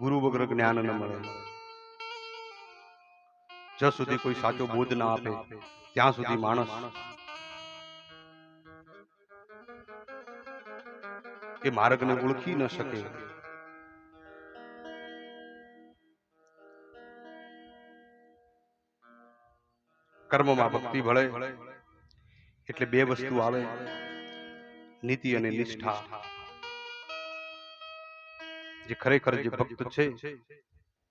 ગુરુ વગર જ્ઞાન ન મળે. જ્યાં સુધી કોઈ સાચો બોધ ના આપે ત્યાં સુધી માણસ એ માર્ગને ઓળખી ન શકે. કર્મમાં ભક્તિ ભળે એટલે બે વસ્તુ આવે નીતિ અને નિષ્ઠા. જે ખરેખર જે ભક્ત છે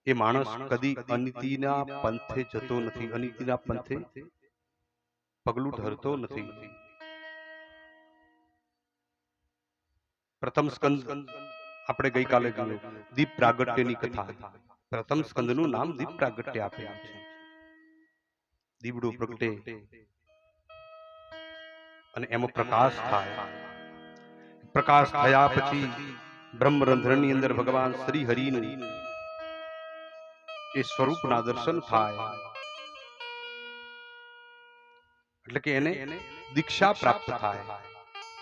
એ માણસ કદી અનિતિના પંથે જતો નથી અનિતિના પંથે પગલું ધરતો નથી. પ્રથમ સ્કંદ આપણે ગઈકાલે જોયું દીપ પ્રાગટ્યની કથા. પ્રથમ સ્કંદનું નામ દીપ પ્રાગટ્ય આપેલું છે. દીવડું પ્રગટે. અને એમાં પ્રકાશ થાય. પ્રકાશ થયા પછી બ્રહ્મરંધ્રની અંદર ભગવાન શ્રી હરિનું એ સ્વરૂપના દર્શન થાય. એટલે કે એને દીક્ષા પ્રાપ્ત થાય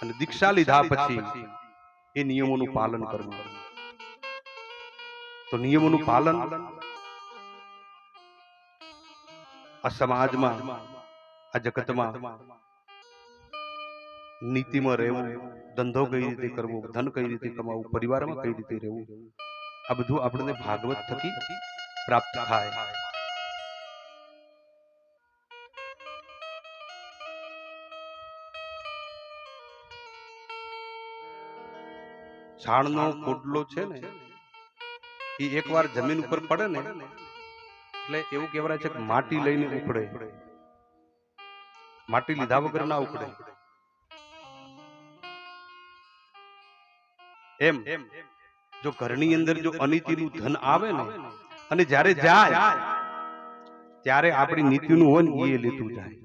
અને દીક્ષા લીધા પછી એ નિયમોનું પાલન કરવું. તો નિયમોનું પાલન આ સમાજમાં, આ જગતમાં નીતિમાં રહેવું ધંધો કઈ રીતે કરવો ધન કઈ રીતે કમાવું પરિવારમાં કઈ રીતે રહેવું આ બધું આપણને ભાગવત થકી પ્રાપ્ત થાય. છાણનો કોટલો છે ને એ એકવાર જમીન ઉપર પડે ને એટલે એવું કહેવાય છે કે માટી લઈને ઉખડે માટી લીધા વગર ના ઉખડે એમ જો ઘરની અંદર જો અનિતિનું ધન આવે ને અને જ્યારે જાય ત્યારે આપણી નીતિનું હોય ને એ લેતું જાય.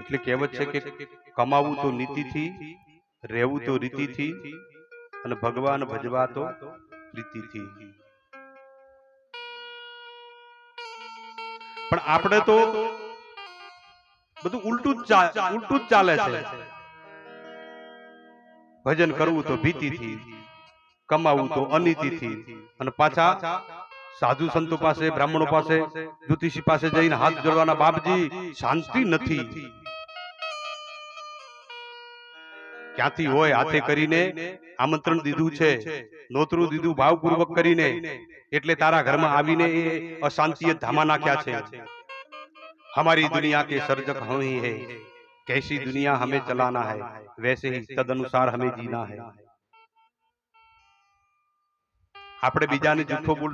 એટલે કહેવત છે કે કમાવું તો નીતિથી રહેવું તો રીતિથી અને ભગવાન ભજવા તો રીતિથી. પણ આપણે તો બધું ઉલટું જ ઉલટું જ ચાલે છે. ભજન કરવું તો ભીતિથી કમાવું તો અનિતિથી. અને પાછા સાધુ સંતો પાસે બ્રાહ્મણો પાસે જ્યોતિષી પાસે જઈને હાથ જોડવાના બાપજી શાંતિ નથી. ક્યાંથી હોય હાથે કરીને આમંત્રણ દીધું છે નોતરું દીધું ભાવપૂર્વક કરીને એટલે તારા ઘરમાં આવીને એ અશાંતિએ ધામા નાખ્યા છે. हमारी दुनिया के सर्जक हम ही है कैसी दुनिया हमें चलाना है वैसे ही तद अनुसार हमें जीना है આપણે બીજાને જૂઠો બોલ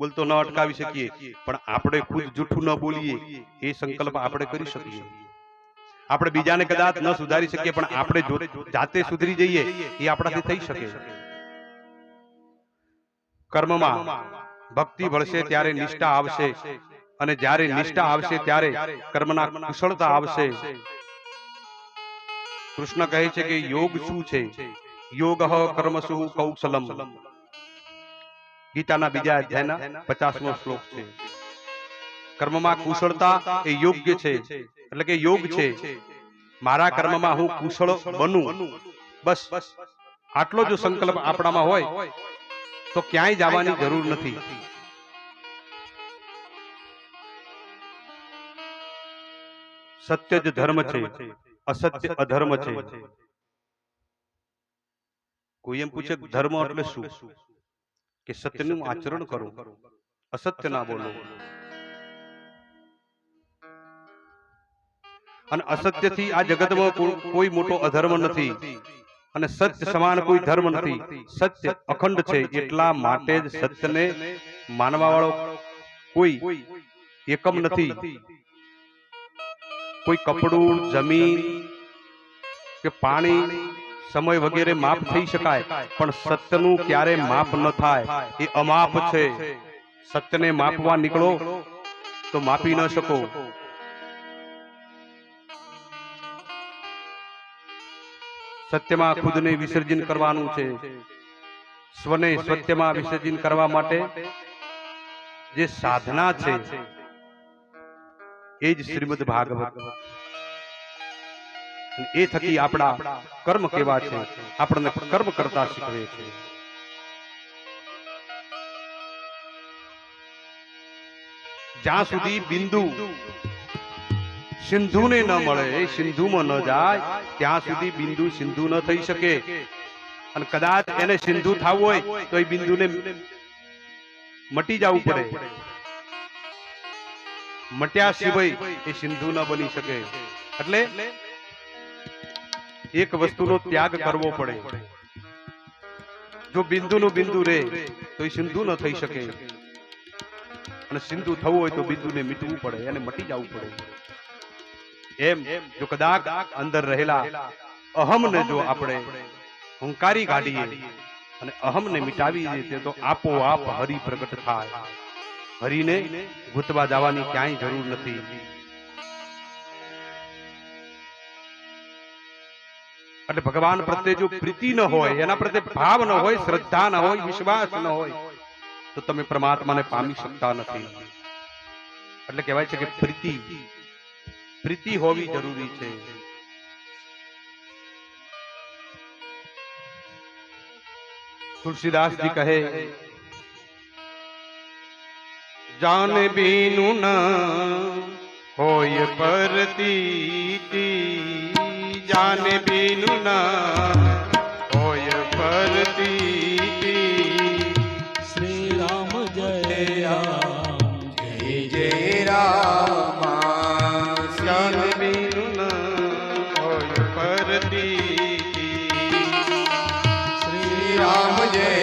બોલતો ન અટકાવી શકીએ પણ આપણે ખુદ જૂઠું ન બોલીએ એ સંકલ્પ આપણે કરી શકીએ આપણે બીજાને કદાચ ન સુધારી શકીએ પણ આપણે જો- જાતે સુધરી જઈએ એ આપણાથી થઈ શકે કર્મમાં ભક્તિ ભળશે ત્યારે નિષ્ઠા આવશે અને જ્યારે નિષ્ઠા આવશે ત્યારે કર્મના કુશળતા આવશે. કૃષ્ણ કહે છે કે યોગ શું છે? યોગ કર્મસુ કૌશલમ. ગીતાના બીજા અધ્યાયના પચાસમો શ્લોક છે. કર્મમાં કુશળતા એ યોગ્ય છે. એટલે કે યોગ છે. મારા કર્મમાં હું કુશળ બનું. બસ. આટલો જો સંકલ્પ આપણામાં હોય. તો ક્યાંય જવાની જરૂર નથી. સત્ય જ ધર્મ છે અસત્ય અધર્મ છે. કોઈ એમ પૂછે ધર્મ એટલે શું? કે સત્યનું આચરણ કરો. અસત્ય ના બોલો. અને અસત્યથી આ જગતમાં કોઈ મોટો અધર્મ નથી. અને સત્ય સમાન કોઈ ધર્મ નથી. સત્ય અખંડ છે એટલા માટે જ સત્યને માનવા વાળો કોઈ એકમ નથી. કોઈ કપડું, જમીન કે પાણી, સમય વગેરે માપ થઈ શકાય, પણ સત્યનું ક્યારે માપ ન થાય, એ અમાપ છે. સત્યને માપવા નીકળો તો માપી ન શકો. સત્યમાં ખુદને વિસર્જન કરવાનું છે. સ્વને સત્યમાં વિસર્જન કરવા માટે જે સાધના છે એ જ શ્રીમદ ભાગવત. એ થકી આપણા કર્મ કેવા છે, આપણને કર્મ કરતા શીખવે છે. જ્યાં સુધી બિંદુ સિંધુને ન મળે એ સિંધુમાં ન જાય, ત્યાં સુધી બિંદુ સિંધુ ન થઈ શકે. અને કદાચ એને સિંધુ થવું હોય તો એ બિંદુને મટી જવું પડે. મટ્યા સિવાય એ સિંધુ ન બની શકે. એટલે એક વસ્તુનો ત્યાગ કરવો પડે. જો બિંદુનું બિંદુ રે તો એ સિંધુ ન થઈ શકે. અને સિંધુ થવું હોય તો બિંદુને મીટવું પડે અને મટી જવું પડે. એમ. જો કદાચ અંદર રહેલા અહમને જો આપણે હુંકારી કાઢીએ અને અહમને મિટાવી દઈએ તો આપોઆપ હરિ પ્રગટ થાય. હરિને ગુતવા જવાની ક્યાંય જરૂર નથી. એટલે ભગવાન પ્રત્યે જો પ્રીતિ ન હોય, એના પ્રત્યે ભાવ ન હોય, શ્રદ્ધા ન હોય, વિશ્વાસ ન હોય, તો તમે પરમાત્માને પામી શકતા નથી. એટલે કહેવાય છે કે પ્રીતિ પ્રીતિ હોવી જરૂરી છે. તુલસીદાસજી કહે જાન બીનું ન હોય પરતી જાન બીનું ન હોય પરતી શ્રી રામ જય રામ. જય જય રામ. જાન બીનું ન હોય પરતી શ્રી રામ જય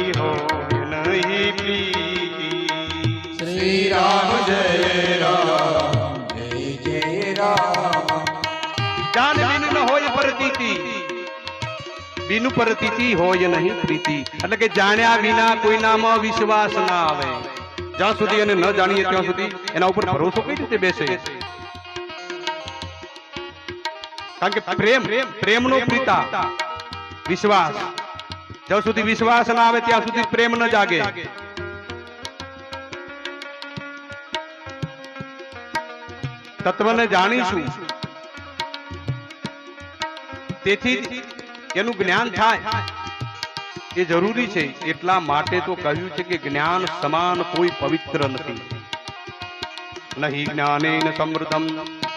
બીનું પરતીતિ હોય નહીં પ્રીતિ. એટલે કે જાણ્યા વિના કોઈનામાં વિશ્વાસ ના આવે. જ્યાં સુધી એને ન જાણીએ ત્યાં સુધી એના ઉપર ભરોસો કઈ રીતે બેસે? કારણ કે પ્રેમ, પ્રેમનો પ્રીતા, વિશ્વાસ. જ્યાં સુધી વિશ્વાસ ના આવે ત્યાં સુધી પ્રેમ ન જાગે. તત્વને જાણીશું. તેથી એનું જ્ઞાન થાય. એ જરૂરી છે. એટલા માટે તો કહ્યું છે કે જ્ઞાન સમાન કોઈ પવિત્ર નથી. નહીં જ્ઞાનેન સમૃદ્ધમ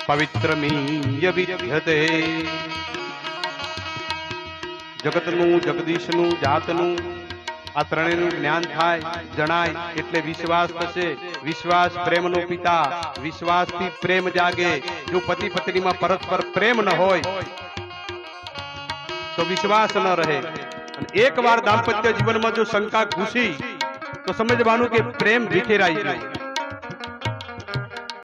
પવિત્રમીય જગતનું, જગદીશનું, જાતનું આ ત્રણેયનું જ્ઞાન થાય, જણાય, એટલે વિશ્વાસ થશે. વિશ્વાસ પ્રેમનો પિતા, વિશ્વાસથી પ્રેમ જાગે. જો પતિ પત્નીમાં પરસ્પર પ્રેમ ન હોય તો વિશ્વાસ ન રહે. અને એકવાર દાંપત્ય જીવનમાં જો શંકા ઘૂસી, તો સમજવાનું કે પ્રેમ વિખેરાઈ ગયો.